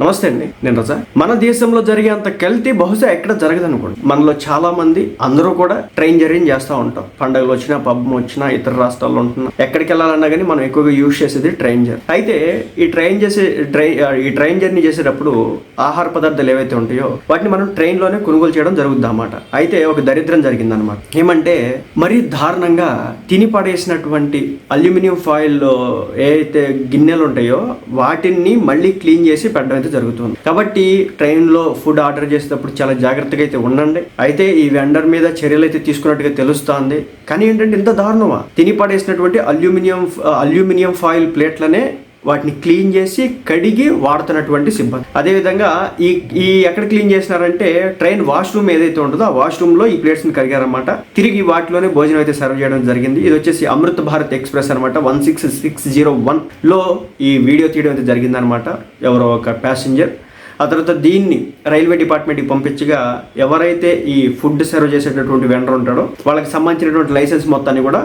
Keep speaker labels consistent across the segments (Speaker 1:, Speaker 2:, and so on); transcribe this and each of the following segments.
Speaker 1: నమస్తే అండి నేను రజా. మన దేశంలో జరిగే అంత కల్తీ బహుశా ఎక్కడ జరగదు అనుకోండి మనలో చాలా మంది అందరూ కూడా ట్రైన్ జర్నీ చేస్తూ ఉంటాం. పండుగలు వచ్చినా పబ్బం వచ్చినా ఇతర రాష్ట్రాల్లో ఉంటున్నా ఎక్కడికి వెళ్ళాలన్నా కానీ మనం ఎక్కువగా యూజ్ చేసేది ట్రైన్ జర్నీ. అయితే ఈ ట్రైన్ చేసే ట్రైన్ ఈ ట్రైన్ జర్నీ చేసేటప్పుడు ఆహార పదార్థాలు ఏవైతే ఉంటాయో వాటిని మనం ట్రైన్లోనే కొనుగోలు చేయడం జరుగుద్ది అన్నమాట అయితే ఒక దరిద్రం జరిగిందనమాట ఏమంటే మరీ దారుణంగా తిని పడేసినటువంటి అల్యూమినియం ఫాయిల్ ఏదైతే గిన్నెలు ఉంటాయో వాటిని మళ్ళీ క్లీన్ చేసి పెట్టడం అయితే జరుగుతుంది. కాబట్టి ట్రైన్లో ఫుడ్ ఆర్డర్ చేసేటప్పుడు చాలా జాగ్రత్తగా అయితే ఉండండి. అయితే ఈ వెండర్ మీద చర్యలు అయితే తీసుకున్నట్టుగా తెలుస్తోంది. కానీ ఏంటంటే ఇంత దారుణమా? తిని పడేసినటువంటి అల్యూమినియం అల్యూమినియం ఫాయిల్ ప్లేట్లనే వాటిని క్లీన్ చేసి కడిగి వాడుతున్నటువంటి సిబ్బంది అదేవిధంగా ఈ ఈ ఎక్కడ క్లీన్ చేసినారంటే ట్రైన్ వాష్రూమ్ ఏదైతే ఉంటుందో ఆ వాష్రూమ్లో ఈ ప్లేట్స్ని కడిగారనమాట తిరిగి వాటిలోనే భోజనం అయితే సర్వ్ చేయడం జరిగింది. ఇది వచ్చేసి అమృత్ భారత్ ఎక్స్ప్రెస్ అనమాట వన్ సిక్స్ సిక్స్ జీరో వన్లో ఈ వీడియో తీయడం అయితే జరిగిందనమాట ఎవరో ఒక ప్యాసింజర్. ఆ తర్వాత దీన్ని రైల్వే డిపార్ట్మెంట్కి పంపించగా ఎవరైతే ఈ ఫుడ్ సర్వ్ చేసేటటువంటి వెండర్ ఉంటాడో వాళ్ళకి సంబంధించినటువంటి లైసెన్స్ మొత్తాన్ని కూడా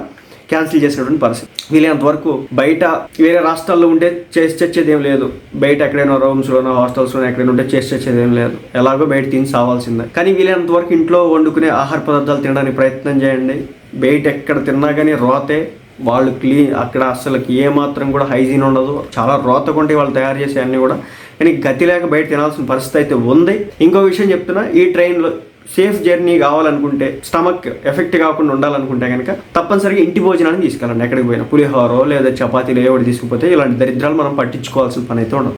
Speaker 1: క్యాన్సిల్ చేసినటువంటి పరిస్థితి. వీలైనంత వరకు బయట వేరే రాష్ట్రాల్లో ఉంటే చేసి చచ్చేది ఏం లేదు. బయట ఎక్కడైనా రూమ్స్లోనో హాస్టల్స్లోనో ఎక్కడైనా ఉంటే చేసి చచ్చేది ఏం లేదు. ఎలాగో బయట తిని సావాల్సిందే. కానీ వీలైనంత వరకు ఇంట్లో వండుకునే ఆహార పదార్థాలు తినడానికి ప్రయత్నం చేయండి. బయట ఎక్కడ తిన్నా కానీ రోతే. వాళ్ళు క్లీన్ అక్కడ అసలుకి ఏ మాత్రం కూడా హైజీన్ ఉండదు. చాలా రోత కొంటే వాళ్ళు తయారు చేసే అన్నీ కూడా. కానీ గతి లేక బయట తినాల్సిన పరిస్థితి అయితే ఉంది. ఇంకో విషయం చెప్తున్నా ఈ ట్రైన్లో సేఫ్ జర్నీ కావాలనుకుంటే స్టమక్ ఎఫెక్ట్ కాకుండా ఉండాలనుకుంటే కనుక తప్పనిసరిగా ఇంటి భోజనాన్ని తీసుకెళ్ళండి. ఎక్కడికి పోయినా పులిహోరో లేదా చపాతీలు ఏవో ఒకటి తీసుకుపోతే ఇలాంటి దరిద్రాలు మనం పట్టించుకోవాల్సిన పని అయితే ఉండదు.